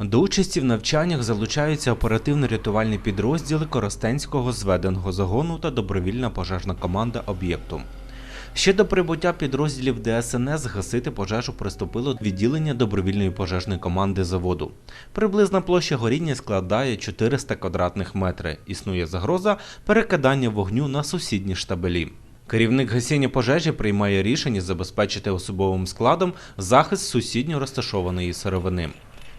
До участі в навчаннях залучаються оперативно-рятувальні підрозділи Коростенського зведеного загону та добровільна пожежна команда об'єкту. Ще до прибуття підрозділів ДСНС гасити пожежу приступило відділення добровільної пожежної команди заводу. Приблизна площа горіння складає 400 квадратних метрів. Існує загроза перекидання вогню на сусідні штабелі. Керівник гасіння пожежі приймає рішення забезпечити особовим складом захист сусідньо розташованої сировини.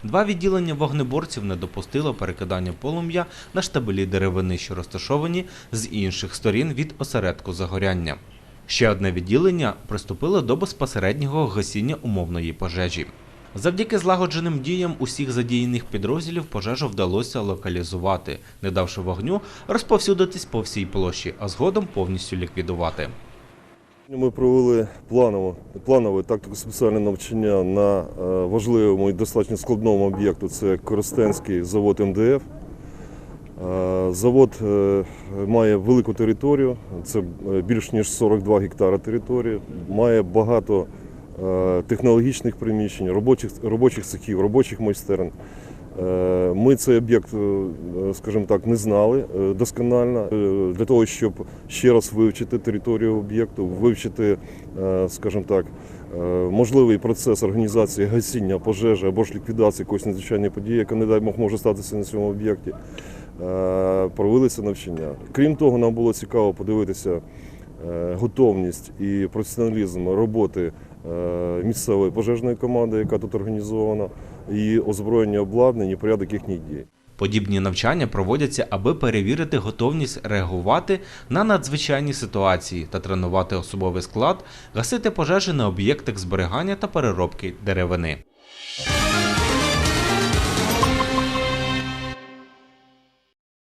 Два відділення вогнеборців не допустило перекидання полум'я на штабелі деревини, що розташовані з інших сторін від осередку загоряння. Ще одне відділення приступило до безпосереднього гасіння умовної пожежі. Завдяки злагодженим діям усіх задіяних підрозділів пожежу вдалося локалізувати, не давши вогню розповсюдитись по всій площі, а згодом повністю ліквідувати. Ми провели планове, планове тактико-спеціальне навчання на е, важливому і достатньо складному об'єкту. Це Коростенський завод МДФ. Е, Завод е, має велику територію, це більш ніж 42 гектара території, має багато технологічних приміщень, робочих, робочих цехів, робочих майстерень. Е, Ми цей об'єкт, е, скажімо так, не знали е, досконально для того, щоб ще раз вивчити територію об'єкту, вивчити, скажімо так, можливий процес організації гасіння пожежі або ж ліквідації якоїсь надзвичайної події, яка, не дай Бог, може статися на цьому об'єкті. Провели це навчання. Крім того, нам було цікаво подивитися готовність і професіоналізм роботи місцевої пожежної команди, яка тут організована, і озброєння обладнання, і порядок їхніх дій. Подібні навчання проводяться, аби перевірити готовність реагувати на надзвичайні ситуації та тренувати особовий склад, гасити пожежі на об'єктах зберігання та переробки деревини.